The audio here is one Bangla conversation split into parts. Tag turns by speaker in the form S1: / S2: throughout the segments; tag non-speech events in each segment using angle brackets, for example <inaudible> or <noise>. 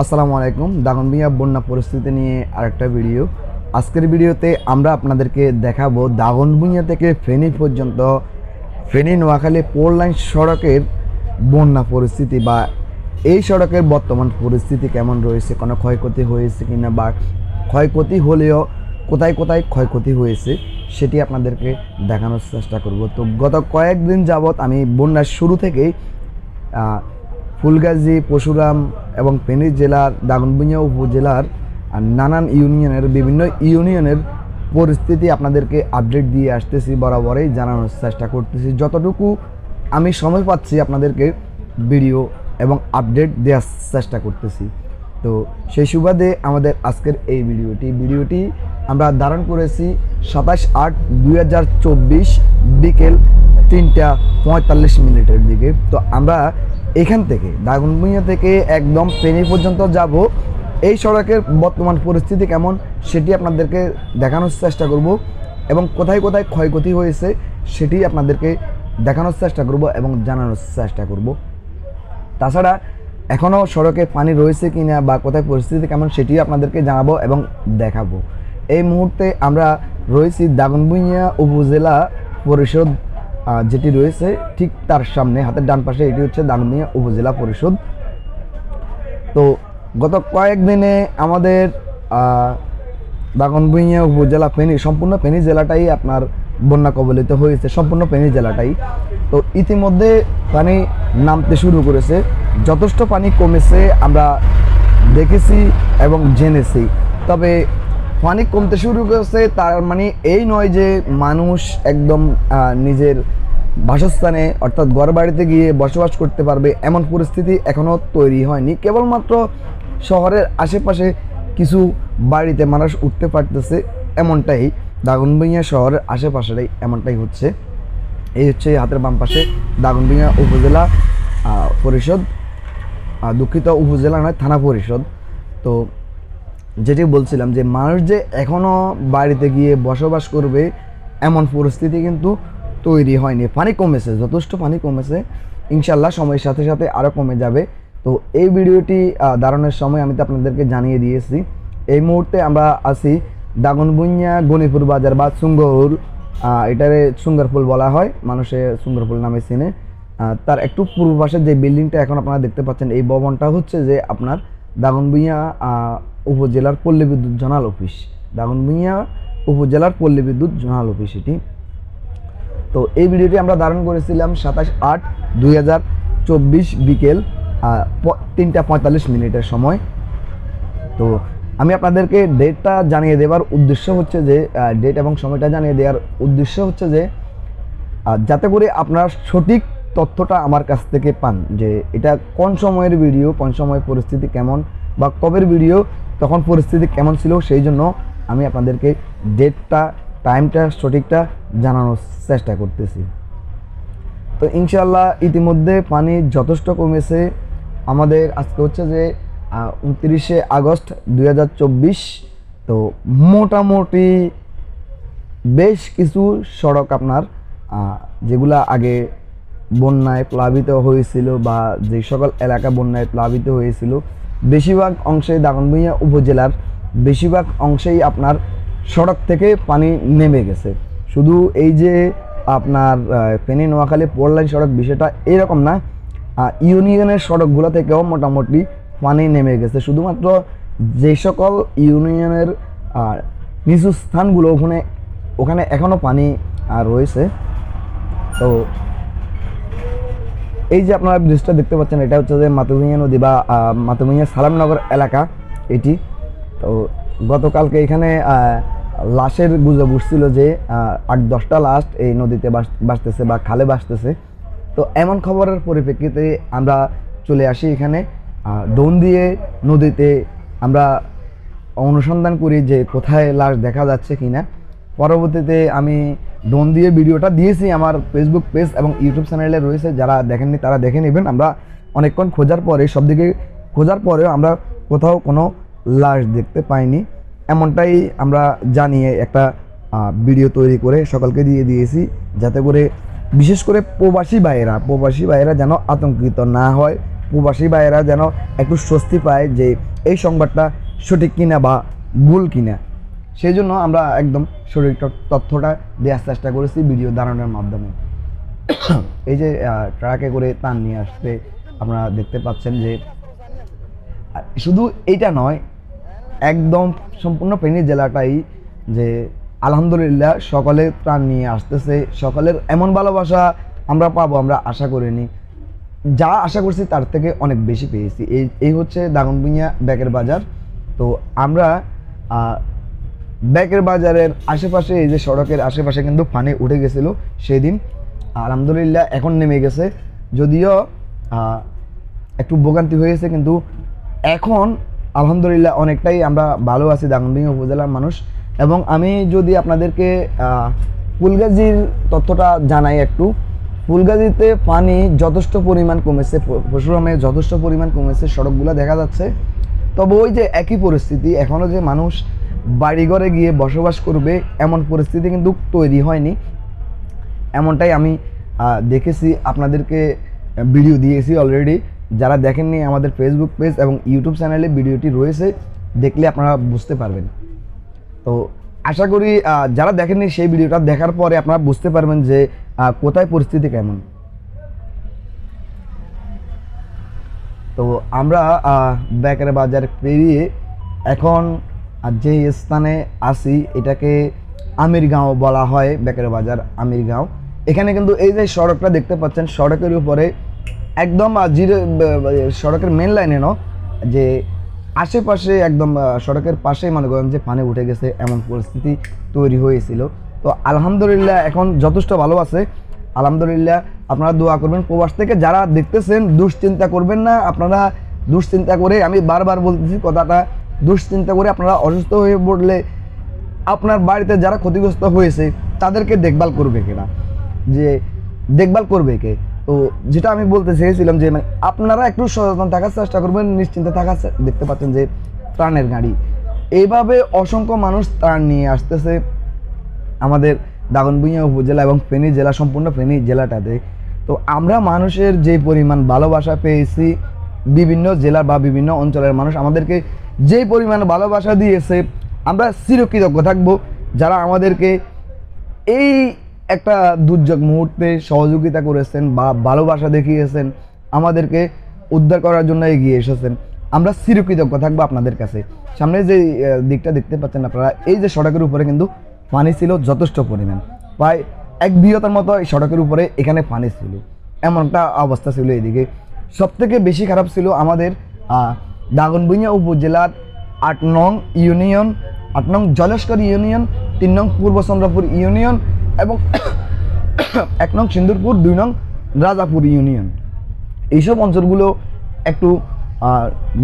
S1: আসসালামু আলাইকুম। দাগনবিয়া বন্যা পরিস্থিতি নিয়ে আরেকটা ভিডিও আজকের ভিডিওতে আমরা আপনাদেরকে দেখাবো দাগনভূঞা থেকে ফেনী পর্যন্ত, ফেনী, নোয়াখালী পোল লাইন সড়কের বন্যা পরিস্থিতি বা এই সড়কের বর্তমান পরিস্থিতি কেমন রয়েছে, কোনো ক্ষয়ক্ষতি হয়েছে কি না বা ক্ষয়ক্ষতি হলেও কোথায় কোথায় ক্ষয়ক্ষতি হয়েছে সেটি আপনাদেরকে দেখানোর চেষ্টা করব। তো গত কয়েকদিন যাবৎ আমি বন্যার শুরু থেকেই ফুলগাজী পশুরাম এবং ফেনী জেলার দাগনভূঞা উপজেলার নানান ইউনিয়নের, বিভিন্ন ইউনিয়নের পরিস্থিতি আপনাদেরকে আপডেট দিয়ে আসতেছি বরাবরই, জানানোর চেষ্টা করতেছি। যতটুকু আমি সময় পাচ্ছি আপনাদেরকে ভিডিও এবং আপডেট দেওয়ার চেষ্টা করতেছি। তো সেই সুবাদে আমাদের আজকের এই ভিডিওটি ভিডিওটি আমরা ধারণ করেছি সাতাশ আট দুই বিকেল তিনটা পঁয়তাল্লিশ মিনিটের দিকে। তো আমরা এখান থেকে দাগনভূঞা থেকে একদম ফেনী পর্যন্ত যাব। এই সড়কের বর্তমান পরিস্থিতি কেমন সেটি আপনাদেরকে দেখানোর চেষ্টা করব এবং কোথায় কোথায় ক্ষয়ক্ষতি হয়েছে সেটি আপনাদেরকে দেখানোর চেষ্টা করব এবং জানানোর চেষ্টা করব। তাছাড়া এখনও সড়কে পানি রয়েছে কি না বা কোথায় পরিস্থিতি কেমন সেটিও আপনাদেরকে জানাব এবং দেখাবো। এই মুহূর্তে আমরা রয়েছি দাগনভূঞা উপজেলা পরিষদ যেটি রয়েছে ঠিক তার সামনে, হাতের ডান পাশে এটি হচ্ছে দাগনভূঞা উপজেলা পরিষদ। তো গত কয়েকদিনে আমাদের দাগনভূঞা উপজেলা ফেনী, সম্পূর্ণ ফেনী জেলাটাই আপনার বন্যা কবলিত হয়েছে, সম্পূর্ণ ফেনী জেলাটাই। তো ইতিমধ্যে পানি নামতে শুরু করেছে। যথেষ্ট পানি কমেছে, আমরা দেখেছি এবং জেনেছি। তবে পানি কমতে শুরু করেছে, তার মানে এই নয় যে মানুষ একদম নিজের বাসস্থানে, অর্থাৎ ঘর বাড়িতে গিয়ে বসবাস করতে পারবে এমন পরিস্থিতি এখনও তৈরি হয়নি। কেবলমাত্র শহরের আশেপাশে কিছু বাড়িতে মানুষ উঠতে পারতেছে এমনটাই। দাগনভূঞা শহরের আশেপাশেরই এমনটাই হচ্ছে। এই হচ্ছে হাতের বাম পাশে দাগনভূঞা উপজেলা পরিষদ। দুঃখিত উপজেলা নয়, থানা পরিষদ। তো যেটি বলছিলাম যে মানুষ যে এখনও বাড়িতে গিয়ে বসবাস করবে এমন পরিস্থিতি কিন্তু তৈরি হয়নি। পানি কমেছে যথেষ্ট পানি কমেছে। ইনশাল্লাহ সময়ের সাথে সাথে আরও কমে যাবে। তো এই ভিডিওটি ধারণের সময় আমি তো আপনাদেরকে জানিয়ে দিয়েছি। এই মুহূর্তে আমরা আছি দাগনভুঞা গণিপুর বাজার বা সুঙ্গর এটারে সুঙ্গরফুল বলা হয় মানুষে সুঙ্গরফুল নামে চিনে। তার একটু পূর্ব পাশে যে বিল্ডিংটা এখন আপনারা দেখতে পাচ্ছেন এই ভবনটা হচ্ছে যে আপনার আহ, উপজেলার পল্লী বিদ্যুৎ জোনাল অফিস। দাগনভূঞা উপজেলার পল্লী বিদ্যুৎ জোনাল অফিস এটি। তো এই ভিডিওটি আমরা ধারণ করেছিলাম সাতাশ আট দুই হাজার চব্বিশ বিকেল তিনটা পঁয়তাল্লিশ মিনিটের সময়। তো আমি আপনাদেরকে ডেটটা জানিয়ে দেওয়ার উদ্দেশ্য হচ্ছে যে ডেট এবং সময়টা জানিয়ে দেওয়ার উদ্দেশ্য হচ্ছে যে যাতে করে আপনার সঠিক তথ্যটা আমার কাছ থেকে পান যে এটা কোন সময়ের ভিডিও, কোন সময়ের পরিস্থিতি কেমন বা কবের ভিডিও তখন পরিস্থিতি কেমন ছিল সেই জন্য আমি আপনাদেরকে ডেটটা টাইমটা সঠিকটা জানানোর চেষ্টা করতেছি। তো ইনশাল্লাহ ইতিমধ্যে পানি যথেষ্ট কমেছে। আমাদের আজকে হচ্ছে যে উনত্রিশে আগস্ট দু হাজার চব্বিশ, তো মোটামুটি বেশ কিছু সড়ক আপনার যেগুলা আগে বন্যায় প্লাবিত হয়েছিল বা যে সকল এলাকা বন্যায় প্লাবিত হয়েছিল বেশিরভাগ অংশে দাগনভূঞা উপজেলার বেশিরভাগ অংশেই আপনার সড়ক থেকে পানি নেমে গেছে। শুধু এই যে আপনার ফেনী, নোয়াখালী পোরলাইন সড়ক বিষয়টা এরকম না ইউনিয়নের সড়কগুলো থেকেও মোটামুটি পানি নেমে গেছে। শুধুমাত্র যে সকল ইউনিয়নের নিচু স্থানগুলো ওখানে ওখানে এখনও পানি রয়েছে। তো এই যে আপনারা ব্রিজটা দেখতে পাচ্ছেন, এটা হচ্ছে যে মাতুমিয়া নদী বা মাতুমিয়া সালামনগর এলাকা এটি। তো গতকালকে এখানে লাশের গুজব উঠছিল যে আট দশটা লাশ এই নদীতে বাস- ভাসতেছে বা খালে ভাসতেছে তো এমন খবরের পরিপ্রেক্ষিতে আমরা চলে আসি এখানে। ডোন দিয়ে নদীতে আমরা অনুসন্ধান করি যে কোথায় লাশ দেখা যাচ্ছে কিনা। পরবর্তীতে আমি ডোন দিয়ে ভিডিওটা দিয়েছি আমার ফেসবুক পেজ এবং ইউটিউব চ্যানেলে রয়েছে। যারা দেখেননি, তারা দেখে নেবেন। আমরা অনেকক্ষণ খোঁজার পরে সব দিকে খোঁজার পরেও আমরা কোথাও কোনো লাশ দেখতে পাইনি। এমনটাই আমরা জানিয়ে একটা ভিডিও তৈরি করে সকলকে দিয়ে দিয়েছি, যাতে করে বিশেষ করে প্রবাসী ভাইয়েরা প্রবাসী ভাইয়েরা যেন আতঙ্কিত না হয়, প্রবাসী ভাইয়েরা যেন একটু স্বস্তি পায় যে এই সংবাদটা সঠিক কিনা বা ভুল কিনা। সেই জন্য আমরা একদম সঠিক তথ্য- তথ্যটা দেওয়ার চেষ্টা করেছি ভিডিও দাঁড়ানোর মাধ্যমে। <coughs> এই যে ট্রাকে করে তার নিয়ে আসতে আপনারা দেখতে পাচ্ছেন যে, শুধু এইটা নয়, একদম সম্পূর্ণ ফেনী জেলাটাই যে আলহামদুলিল্লাহ সকলে প্রাণ নিয়ে আসতেছে, সকলের এমন ভালোবাসা আমরা পাবো আমরা আশা করিনি। যা আশা করছি তার থেকে অনেক বেশি পেয়েছি। এই এই হচ্ছে দাগনভূঞা ব্যাগের বাজার। তো আমরা আহ, ব্যাগের বাজারের আশেপাশে এই যে সড়কের আশেপাশে কিন্তু পানি উঠে গেছিল সেই দিন আলহামদুলিল্লাহ এখন নেমে গেছে। যদিও একটু ভোগান্তি হয়েছে কিন্তু এখন আলহামদুলিল্লাহ অনেকটাই আমরা ভালো আছি দাগনভূঞা উপজেলার মানুষ। এবং আমি যদি আপনাদেরকে ফুলগাজির তথ্যটা জানাই একটু। ফুলগাজিতে পানি যথেষ্ট পরিমাণ কমেছে পরশুরামে যথেষ্ট পরিমাণ কমেছে সড়কগুলো দেখা যাচ্ছে। তবে ওই যে একই পরিস্থিতি এখনও যে মানুষ বাড়িঘরে গিয়ে বসবাস করবে এমন পরিস্থিতি কিন্তু তৈরি হয়নি। এমনটাই আমি দেখেছি আপনাদেরকে ভিডিও দিয়েছি অলরেডি যারা দেখেননি আমাদের ফেসবুক পেজ এবং ইউটিউব চ্যানেলে ভিডিওটি রয়েছে দেখলে আপনারা বুঝতে পারবেন। তো আশা করি যারা দেখেননি সেই ভিডিওটা দেখার পরে আপনারা বুঝতে পারবেন যে কোথায় পরিস্থিতি কেমন। তো আমরা আহ, ব্যাকের বাজার পেরিয়ে এখন আহ, যে স্থানে আসি এটাকে আমিরগাঁও বলা হয় ব্যাকের বাজার আমিরগাঁও। এখানে কিন্তু এই যে সড়কটা দেখতে পাচ্ছেন সড়কের উপরে একদম জিরো সড়কের মেন লাইনে ন যে আশেপাশে একদম সড়কের পাশেই মনে করেন যে পানি উঠে গেছে এমন পরিস্থিতি তৈরি হয়েছিল। তো আলহামদুলিল্লাহ এখন যথেষ্ট ভালো আছে। আলহামদুলিল্লাহ আপনারা দোয়া করবেন প্রবাস থেকে যারা দেখতেছেন দুশ্চিন্তা করবেন না। আপনারা দুশ্চিন্তা করে আমি বারবার বলতেছি কথাটা দুশ্চিন্তা করে আপনারা অসুস্থ হয়ে পড়লে আপনার বাড়িতে যারা ক্ষতিগ্রস্ত হয়েছে, তাদেরকে দেখভাল করবে কেনা যে দেখভাল করবে কে? তো যেটা আমি বলতে চেয়েছিলাম যে মানে আপনারা একটু সচেতন থাকার চেষ্টা করবেন, নিশ্চিন্তে থাকার দেখতে পাচ্ছেন যে ত্রাণের গাড়ি। এইভাবে অসংখ্য মানুষ ত্রাণ নিয়ে আসতেছে আমাদের দাগনভূঞা উপজেলা এবং ফেনী জেলা, সম্পূর্ণ ফেনী জেলাটাতে। তো আমরা মানুষের যে পরিমাণ ভালোবাসা পেয়েছি, বিভিন্ন জেলা বা বিভিন্ন অঞ্চলের মানুষ আমাদেরকে যে পরিমাণ ভালোবাসা দিয়েছে, আমরা চিরকৃতজ্ঞ থাকব। যারা আমাদেরকে এই একটা দুর্যোগ মুহূর্তে সহযোগিতা করেছেন বা ভালোবাসা দেখিয়েছেন, আমাদেরকে উদ্ধার করার জন্য এগিয়ে এসেছেন, আমরা চিরকৃতজ্ঞ থাকব আপনাদের কাছে। সামনে যে দিকটা দেখতে পাচ্ছেন আপনারা, এই যে সড়কের উপরে কিন্তু পানি ছিল যথেষ্ট পরিমাণ। প্রায় এক বৃহতার মতো এই সড়কের উপরে এখানে পানি ছিল। এমন একটা অবস্থা ছিল এদিকে। সব থেকে বেশি খারাপ ছিল আমাদের দাগনভূঞা উপজেলার আট নং ইউনিয়ন আট নং জলেশ্বর ইউনিয়ন তিন নং পূর্ব চন্দ্রপুর ইউনিয়ন এবং এক নং সিন্দুরপুর দুই নং রাজাপুর ইউনিয়ন এইসব অঞ্চলগুলো একটু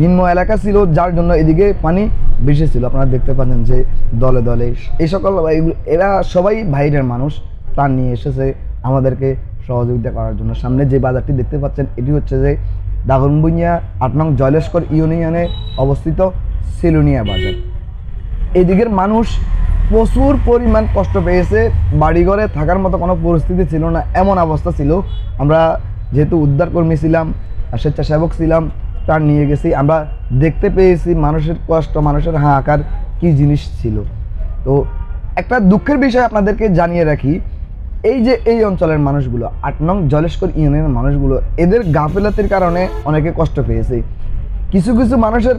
S1: নিম্ন এলাকা ছিল, যার জন্য এদিকে পানি বেশি ছিল। আপনারা দেখতে পাচ্ছেন যে দলে দলে এই সকল এরা সবাই বাইরের মানুষ। প্রাণ নিয়ে এসেছে আমাদেরকে সহযোগিতা করার জন্য। সামনে যে বাজারটি দেখতে পাচ্ছেন, এটি হচ্ছে যে দাগনভূঞা আট নং জয়লেশ্বর ইউনিয়নে অবস্থিত সেলুনিয়া বাজার। এদিকের মানুষ প্রচুর পরিমাণ কষ্ট পেয়েছে। বাড়িঘরে থাকার মতো কোনো পরিস্থিতি ছিল না, এমন অবস্থা ছিল। আমরা যেহেতু উদ্ধারকর্মী ছিলাম স্বেচ্ছাসেবক ছিলাম তার নিয়ে গেছি। আমরা দেখতে পেয়েছি মানুষের কষ্ট, মানুষের হাহাকার, কী জিনিস ছিল। তো একটা দুঃখের বিষয় আপনাদেরকে জানিয়ে রাখি এই যে এই অঞ্চলের মানুষগুলো, আট নং জলেশ্বর ইউনিয়নের মানুষগুলো, এদের গাফিলাতির কারণে অনেকে কষ্ট পেয়েছে। কিছু কিছু মানুষের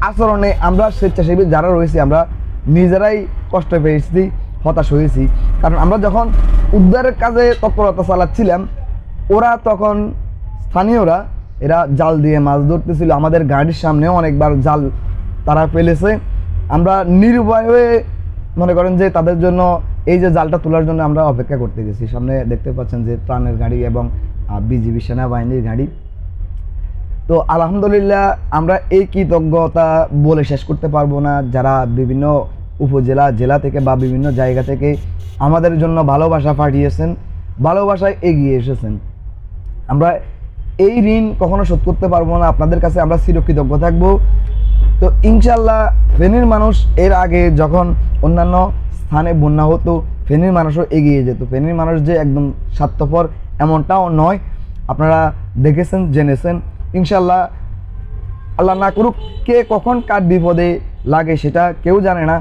S1: আচরণে আমরা স্বেচ্ছাসেবী যারা রয়েছি, আমরা নিজেরাই কষ্ট পেয়েছি, হতাশ হয়েছি। কারণ আমরা যখন উদ্ধারের কাজে তৎপরতা চালাচ্ছিলাম, ওরা তখন স্থানীয়রা, এরা জাল দিয়ে মাছ ধরতেছিল। আমাদের গাড়ির সামনেও অনেকবার জাল তারা ফেলেছে। আমরা নিরুপায় হয়ে মনে করেন যে তাদের জন্য এই যে জালটা তোলার জন্য আমরা অপেক্ষা করতে গেছি। সামনে দেখতে পাচ্ছেন যে ত্রাণের গাড়ি এবং বিজিবি সেনাবাহিনীর গাড়ি। তো আলহামদুলিল্লাহ আমরা এই কৃতজ্ঞতা বলে শেষ করতে পারব না। যারা বিভিন্ন উপজেলা, জেলা থেকে বা বিভিন্ন জায়গা থেকে আমাদের জন্য ভালোবাসা পাঠিয়েছেন, ভালোবাসায় এগিয়ে এসেছেন। আমরা এই ঋণ কখনো শোধ করতে পারব না। আপনাদের কাছে আমরা চিরকৃতজ্ঞ থাকব। তো ইনশাল্লাহ ফেনীর মানুষ এর আগে যখন অন্যান্য স্থানে বন্যা হতো, ফেনীর মানুষও এগিয়ে যেত। ফেনীর মানুষ যে একদম স্বার্থপর এমনটাও নয়। আপনারা দেখেছেন, জেনেছেন। ইনশাল্লাহ আল্লাহ না করুক কে কখন কার বিপদে লাগে সেটা কেউ জানে না।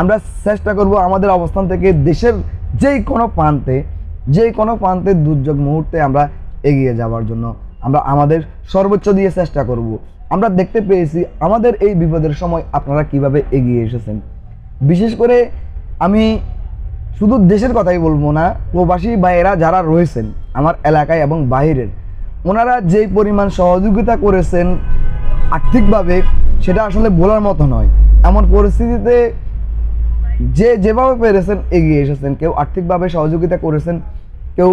S1: আমরা চেষ্টা করব আমাদের অবস্থান থেকে দেশের যেই কোনো প্রান্তে, যেই কোনো প্রান্তে দুর্যোগ মুহূর্তে আমরা এগিয়ে যাওয়ার জন্য আমরা আমাদের সর্বোচ্চ দিয়ে চেষ্টা করব। আমরা দেখতে পেয়েছি আমাদের এই বিপদের সময় আপনারা কীভাবে এগিয়ে এসেছেন। বিশেষ করে আমি শুধু দেশের কথাই বলব না, প্রবাসী ভাইয়েরা যারা রয়েছেন আমার এলাকায় এবং বাইরের ওনারা যেই পরিমাণ সহযোগিতা করেছেন আর্থিকভাবে, সেটা আসলে বলার মতো নয়। এমন পরিস্থিতিতে যে যেভাবে পেরেছেন এগিয়ে এসেছেন, কেউ আর্থিকভাবে সহযোগিতা করেছেন, কেউ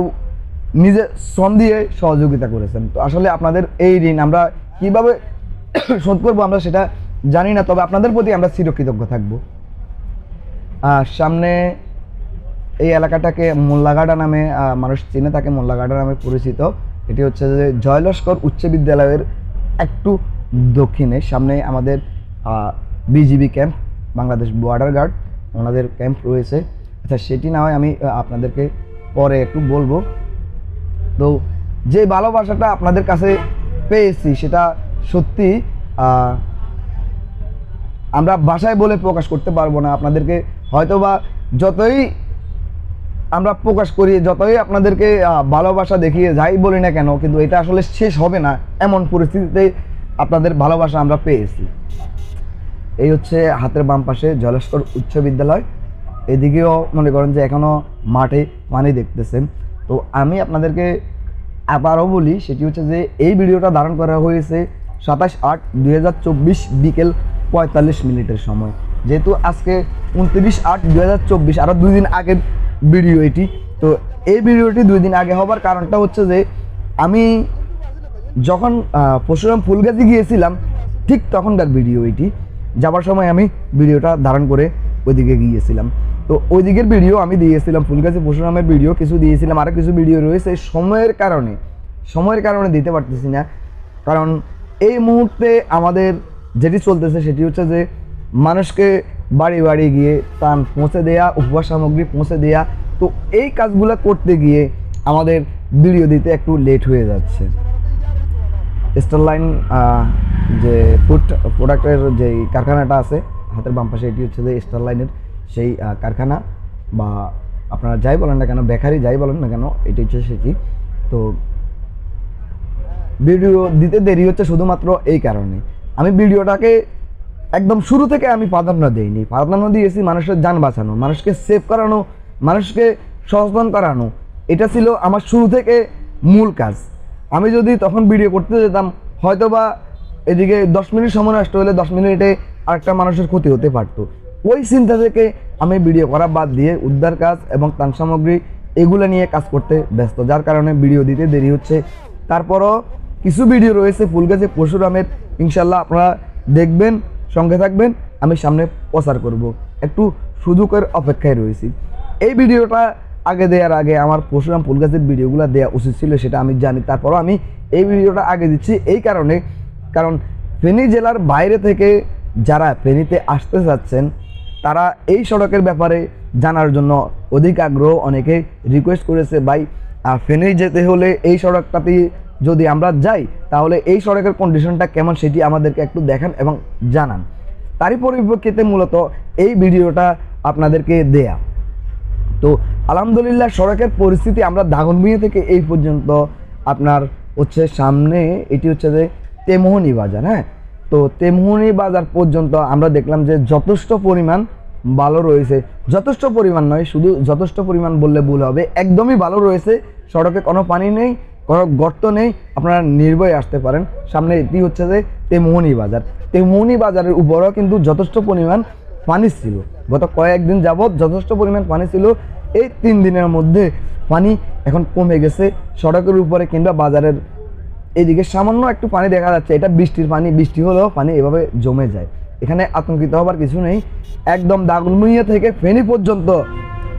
S1: নিজে শ্রম দিয়ে সহযোগিতা করেছেন। তো আসলে আপনাদের এই ঋণ আমরা কীভাবে শোধ করব আমরা সেটা জানি না, তবে আপনাদের প্রতি আমরা চিরকৃতজ্ঞ থাকব। সামনে এই এলাকাটাকে মোল্লাগাড়া নামে মানুষ চিনে থাকে মোল্লাগাড়া নামে পরিচিত। এটি হচ্ছে যে জয়লস্কর উচ্চ বিদ্যালয়ের একটু দক্ষিণে, সামনে আমাদের BGB camp, Bangladesh border guard ওনাদের ক্যাম্প রয়েছে। আচ্ছা সেটি না হয় আমি আপনাদেরকে পরে একটু বলব। তো যে ভালোবাসাটা আপনাদের কাছে পেয়েছি, সেটা সত্যি আমরা ভাষায় বলে প্রকাশ করতে পারব না। আপনাদেরকে হয়তোবা যতই আমরা প্রকাশ করি, যতই আপনাদেরকে ভালোবাসা দেখিয়ে যাই বলি না কেন, কিন্তু এটা আসলে শেষ হবে না, এমন পরিস্থিতিতে আপনাদের ভালোবাসা আমরা পেয়েছি। এই হচ্ছে হাতের বাম পাশে জলেশ্বর উচ্চ বিদ্যালয়। এদিকেও মনে করেন যে এখনও মাঠে পানি দেখতেছেন। তো আমি আপনাদেরকে আবারও বলি, সেটি হচ্ছে যে এই ভিডিওটা ধারণ করা হয়েছে সাতাশ আট দুই বিকেল পঁয়তাল্লিশ মিনিটের সময়। যেহেতু আজকে উনত্রিশ আট দুই হাজার চব্বিশ আরও দুই দিন আগের ভিডিও এটি। তো এই ভিডিওটি দুই দিন আগে হবার কারণটা হচ্ছে যে, আমি যখন পরশুরাম ফুলগাছি গিয়েছিলাম, ঠিক তখনকার ভিডিও এটি। যাবার সময় আমি ভিডিওটা ধারণ করে ওইদিকে গিয়েছিলাম। তো ওই দিকের ভিডিও আমি দিয়েছিলাম ফুলগাছি পরশুরামের ভিডিও কিছু দিয়েছিলাম আরও কিছু ভিডিও রয়েছে। সময়ের কারণে সময়ের কারণে দিতে পারতেছি না। কারণ এই মুহূর্তে আমাদের যেটি চলতেছে সেটি হচ্ছে যে মানুষকে বাড়ি বাড়ি গিয়ে ত্রাণ পৌঁছে দেয়া, উপহার সামগ্রী পৌঁছে দেয়া। তো এই কাজগুলো করতে গিয়ে আমাদের ভিডিও দিতে একটু লেট হয়ে যাচ্ছে। স্টারলাইন যে ফুড প্রোডাক্টের যে কারখানাটা আছে, হাতের বাম পাশে এটি হচ্ছে যে স্টারলাইনের সেই কারখানা। বা আপনারা যাই বলেন না কেন, বেকারি যাই বলেন না কেন, এটি হচ্ছে সেটি। তো ভিডিও দিতে দেরি হচ্ছে শুধুমাত্র এই কারণে। আমি ভিডিওটাকে একদম শুরু থেকে আমি প্রাধান্য দিইনি। প্রাধান্য দিয়েছি মানুষের যান বাঁচানো, মানুষকে সেভ করানো, মানুষকে সচেতন করানো। এটা ছিল আমার শুরু থেকে মূল কাজ। আমি যদি তখন ভিডিও করতে যেতাম হয়তো বা এদিকে দশ মিনিট সময় নষ্ট হলে দশ মিনিটে আরেকটা মানুষের ক্ষতি হতে পারতো। ওই চিন্তা থেকে আমি ভিডিও করা বাদ দিয়ে উদ্ধার কাজ এবং ত্রাণ সামগ্রী এগুলো নিয়ে কাজ করতে ব্যস্ত, যার কারণে ভিডিও দিতে দেরি হচ্ছে। তারপরও কিছু ভিডিও রয়েছে ফুলগাছে পরশুরামের। ইনশাল্লাহ আপনারা দেখবেন। সঙ্গে থাকবেন, আমি সামনে প্রচার করব। একটু সুযোগের অপেক্ষায় রয়েছি। এই ভিডিওটা আগে দেওয়ার আগে আমার পরশুরাম ফুলগাছের ভিডিওগুলো দেওয়া উচিত ছিল, সেটা আমি জানি। তারপরও আমি এই ভিডিওটা আগে দিচ্ছি। এই কারণে, কারণ ফেনী জেলার বাইরে থেকে যারা ফেনীতে আসতে চাচ্ছেন, তারা এই সড়কের ব্যাপারে জানার জন্য অধিক আগ্রহ। অনেকে রিকোয়েস্ট করেছে, ভাই ফেনী যেতে হলে এই সড়কটাতে যদি আমরা যাই, তাহলে এই সড়কের কন্ডিশনটা কেমন সেটি আমাদেরকে একটু দেখান এবং জানান। তারই পরিপ্রেক্ষিতে মূলত এই ভিডিওটা আপনাদেরকে দেয়া। তো আলহামদুলিল্লাহ, সড়কের পরিস্থিতি আমরা দাগনভূঞা থেকে এই পর্যন্ত আপনার হচ্ছে সামনে, এটি হচ্ছে যে তেমোহনী বাজার হ্যাঁ? তো তেমোহনী বাজার পর্যন্ত আমরা দেখলাম যে যথেষ্ট পরিমাণ ভালো রয়েছে। যথেষ্ট পরিমাণ নয়, শুধু যথেষ্ট পরিমাণ বললে ভুল হবে। একদমই ভালো রয়েছে, সড়কে কোনো পানি নেই। গর্ত নেই, আপনারা নির্ভয়ে আসতে পারেন। সামনে এটি হচ্ছে যে তেমোহনী বাজার। তেমোহনী বাজারের উপরও কিন্তু যথেষ্ট পরিমাণ পানি ছিল। গত কয়েকদিন যাবৎ যথেষ্ট পরিমাণ পানি ছিল। এই তিন দিনের মধ্যে পানি এখন কমে গেছে। সড়কের উপরে কিংবা বাজারের এইদিকে সামান্য একটু পানি দেখা যাচ্ছে। এটা বৃষ্টির পানি, বৃষ্টি হলেও পানি এভাবে জমে যায়। এখানে আতঙ্কিত হবার কিছু নেই। একদম দাগনমুইয়া থেকে ফেনি পর্যন্ত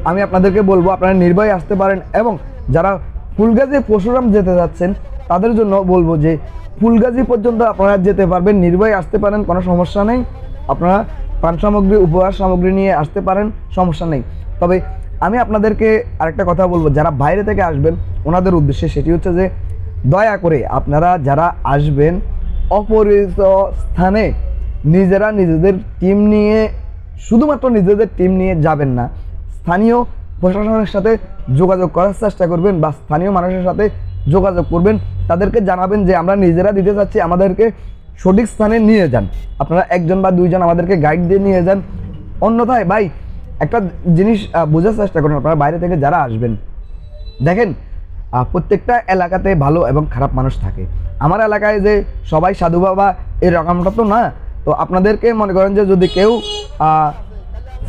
S1: আমি আপনাদেরকে বলব, আপনারা নির্ভয়ে আসতে পারেন এবং যারা ফুলগাজী পরশুরাম যেতে যাচ্ছেন, তাদের জন্য বলব যে ফুলগাজী পর্যন্ত আপনারা যেতে পারবেন নির্ভয়ে আসতে পারেন, কোনো সমস্যা নেই। আপনারা পান সামগ্রী, উপহার সামগ্রী নিয়ে আসতে পারেন, সমস্যা নেই। তবে আমি আপনাদেরকে আরেকটা কথা বলব, যারা বাইরে থেকে আসবেন, ওনাদের উদ্দেশ্যে সেটি হচ্ছে যে দয়া করে আপনারা যারা আসবেন, অপরিচিত স্থানে নিজেরা নিজেদের টিম নিয়ে, শুধুমাত্র নিজেদের টিম নিয়ে যাবেন না, স্থানীয় প্রশাসনের সাথে যোগাযোগ করার চেষ্টা করবেন বা স্থানীয় মানুষের সাথে যোগাযোগ করবেন, তাদেরকে জানাবেন যে আমরা নিজেরা দিতে চাচ্ছি, আমাদেরকে সঠিক স্থানে নিয়ে যান। আপনারা একজন বা দুইজন আমাদেরকে গাইড দিয়ে নিয়ে যান। অন্যথায় ভাই, একটা জিনিস বোঝার চেষ্টা করুন আপনারা বাইরে থেকে যারা আসবেন। দেখেন প্রত্যেকটা এলাকাতে ভালো এবং খারাপ মানুষ থাকে। আমার এলাকায় যে সবাই সাধু বাবা এই রকমটা তো না। তো আপনাদেরকে মনে করেন যে যদি কেউ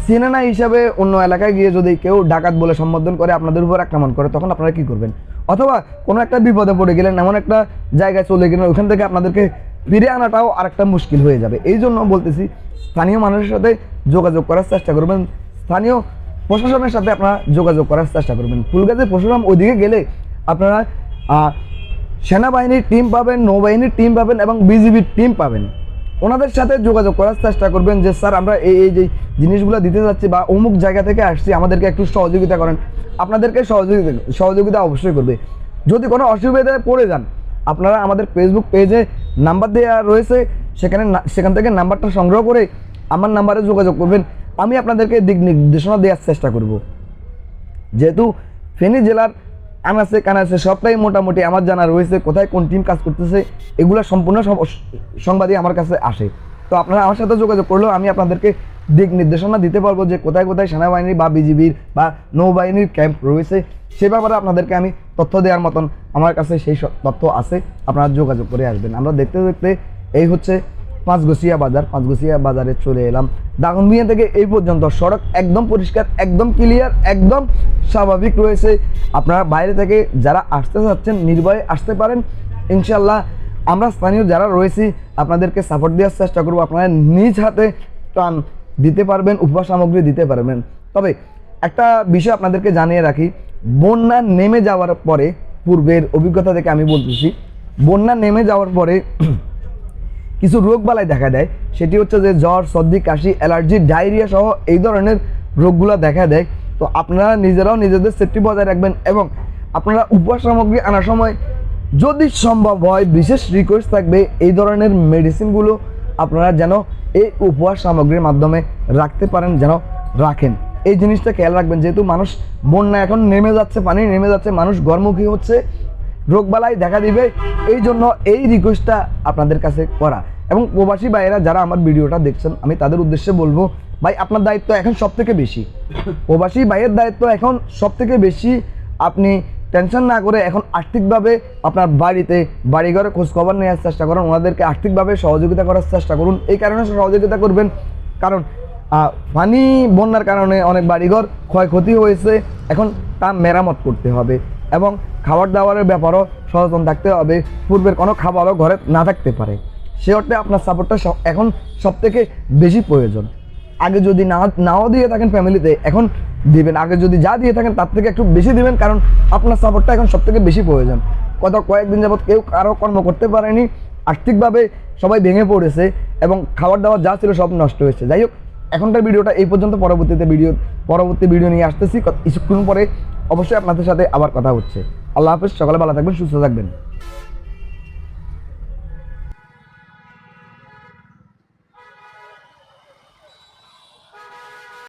S1: সিনেমা হিসাবে অন্য এলাকায় গিয়ে যদি কেউ ডাকাত বলে সম্বোধন করে আপনাদের উপর আক্রমণ করে, তখন আপনারা কি করবেন? অথবা কোনো একটা বিপদে পড়ে গেলেন, এমন একটা জায়গায় চলে গেলেন, ওখান থেকে আপনাদেরকে ফিরে আনাটাও আরেকটা মুশকিল হয়ে যাবে। এই জন্য বলতেছি, স্থানীয় মানুষের সাথে যোগাযোগ করার চেষ্টা করবেন। স্থানীয় প্রশাসনের সাথে আপনারা যোগাযোগ করার চেষ্টা করবেন। ফুলগাছের প্রশাসন ওইদিকে গেলে আপনারা সেনাবাহিনীর টিম পাবেন, নৌবাহিনীর টিম পাবেন এবং বিজিবির টিম পাবেন। ওনাদের সাথে যোগাযোগ করার চেষ্টা করবেন যে, স্যার, আমরা এই এই যে জিনিসগুলো দিতে যাচ্ছি বা অমুক জায়গা থেকে আসছি, আমাদেরকে একটু সহযোগিতা করেন। আপনাদেরকে সহযোগিতা সহযোগিতা অবশ্যই করবে। যদি কোনো অসুবিধায় পড়ে যান, আপনারা আমাদের ফেসবুক পেজে নাম্বার দেওয়া রয়েছে, সেখানে সেখান থেকে নাম্বারটা সংগ্রহ করে আমার নাম্বারে যোগাযোগ করবেন। আমি আপনাদেরকে দিক নির্দেশনা দেওয়ার চেষ্টা করব। যেহেতু ফেনী জেলার আনাচে কানাচে সবটাই মোটামুটি আমার জানা রয়েছে, কোথায় কোন টিম কাজ করতেছে, এগুলো সম্পূর্ণ সব সংবাদই আমার কাছে আসে। তো আপনারা আমার সাথে যোগাযোগ করলেও আমি আপনাদেরকে দিক নির্দেশনা দিতে পারব যে কোথায় কোথায় সেনাবাহিনী বা বিজিবির বা নৌবাহিনীর ক্যাম্প রয়েছে, সে ব্যাপারে আপনাদেরকে আমি তথ্য দেওয়ার মতন আমার কাছে সেই তথ্য আছে, আপনারা যোগাযোগ করে আসবেন। আমরা দেখতে দেখতে এই হচ্ছে পাঁচগোসিয়া বাজার পাঁচগোসিয়া বাজারে চলে এলাম। দাগনভূঞা থেকে এই পর্যন্ত সড়ক একদম পরিষ্কার, একদম ক্লিয়ার একদম স্বাভাবিক রয়েছে। আপনারা বাইরে থেকে যারা আসতে চাচ্ছেন, নির্ভয়ে আসতে পারেন। ইনশাল্লাহ আমরা স্থানীয় যারা রয়েছি, আপনাদেরকে সাপোর্ট দেওয়ার চেষ্টা করব। আপনারা নিজ হাতে টান দিতে পারবেন, উপহার সামগ্রী দিতে পারবেন। তবে একটা বিষয় আপনাদেরকে জানিয়ে রাখি, বন্যা নেমে যাওয়ার পরে, পূর্বের অভিজ্ঞতা থেকে আমি বলতেছি, বন্যা নেমে যাওয়ার পরে কিছু রোগবালাই দেখা দেয়। সেটি হচ্ছে যে জ্বর, সর্দি, কাশি, অ্যালার্জি, ডায়রিয়া সহ এই ধরনের রোগগুলো দেখা দেয়। তো আপনারা নিজেরাও নিজেদের সেফটি বজায় রাখবেন এবং আপনারা উপহার সামগ্রী আনার সময় যদি সম্ভব হয় বিশেষ রিকোয়েস্ট থাকবে এই ধরনের মেডিসিনগুলো আপনারা যেন এই উপহার সামগ্রীর মাধ্যমে রাখতে পারেন, যেন রাখেন। এই জিনিসটা খেয়াল রাখবেন, যেহেতু মানুষ বন্যা এখন নেমে যাচ্ছে, পানি নেমে যাচ্ছে, মানুষ গর্মুখী হচ্ছে রোগবালাই দেখা দিবে, এই জন্য এই রিকোয়েস্টটা আপনাদের কাছে করা। এবং প্রবাসী ভাইয়েরা যারা আমার ভিডিওটা দেখছেন, আমি তাদের উদ্দেশ্যে বলব, ভাই, আপনার দায়িত্ব এখন সব থেকে বেশি। প্রবাসী ভাইয়ের দায়িত্ব এখন সব থেকে বেশি। আপনি টেনশন না করে এখন আর্থিকভাবে আপনার বাড়িতে বাড়িঘরে, খোঁজখবর নেওয়ার চেষ্টা করুন, ওনাদেরকে আর্থিকভাবে সহযোগিতা করার চেষ্টা করুন। এই কারণে সহযোগিতা করবেন। কারণ পানি, বন্যার কারণে অনেক বাড়িঘর ক্ষয়ক্ষতি হয়েছে। এখন তা মেরামত করতে হবে। এবং খাবার দাবারের ব্যাপারও সচেতন থাকতে হবে। পূর্বের কোনো খাবারও ঘরে না থাকতে পারে। সে অর্থে আপনার সাপোর্টটা এখন সব থেকে বেশি প্রয়োজন। আগে যদি না, নাও দিয়ে থাকেন ফ্যামিলিতে এখন দিবেন। আগে যদি যা দিয়ে থাকেন, তার থেকে একটু বেশি দিবেন, কারণ আপনার সাপোর্টটা এখন সব থেকে বেশি প্রয়োজন। কত কয়েকদিন যাবৎ কেউ কারও কর্ম করতে পারেনি। আর্থিকভাবে সবাই ভেঙে পড়েছে এবং খাবার দাবার যা ছিল সব নষ্ট হয়েছে। যাই হোক এখনকার ভিডিওটা এই পর্যন্ত, পরবর্তীতে ভিডিও, পরবর্তী ভিডিও নিয়ে আসতেছি। কিছুক্ষণ পরে অবশ্যই আপনাদের সাথে আবার কথা হচ্ছে। আল্লাহ হাফেজ, সকালে ভালো থাকবেন, সুস্থ থাকবেন।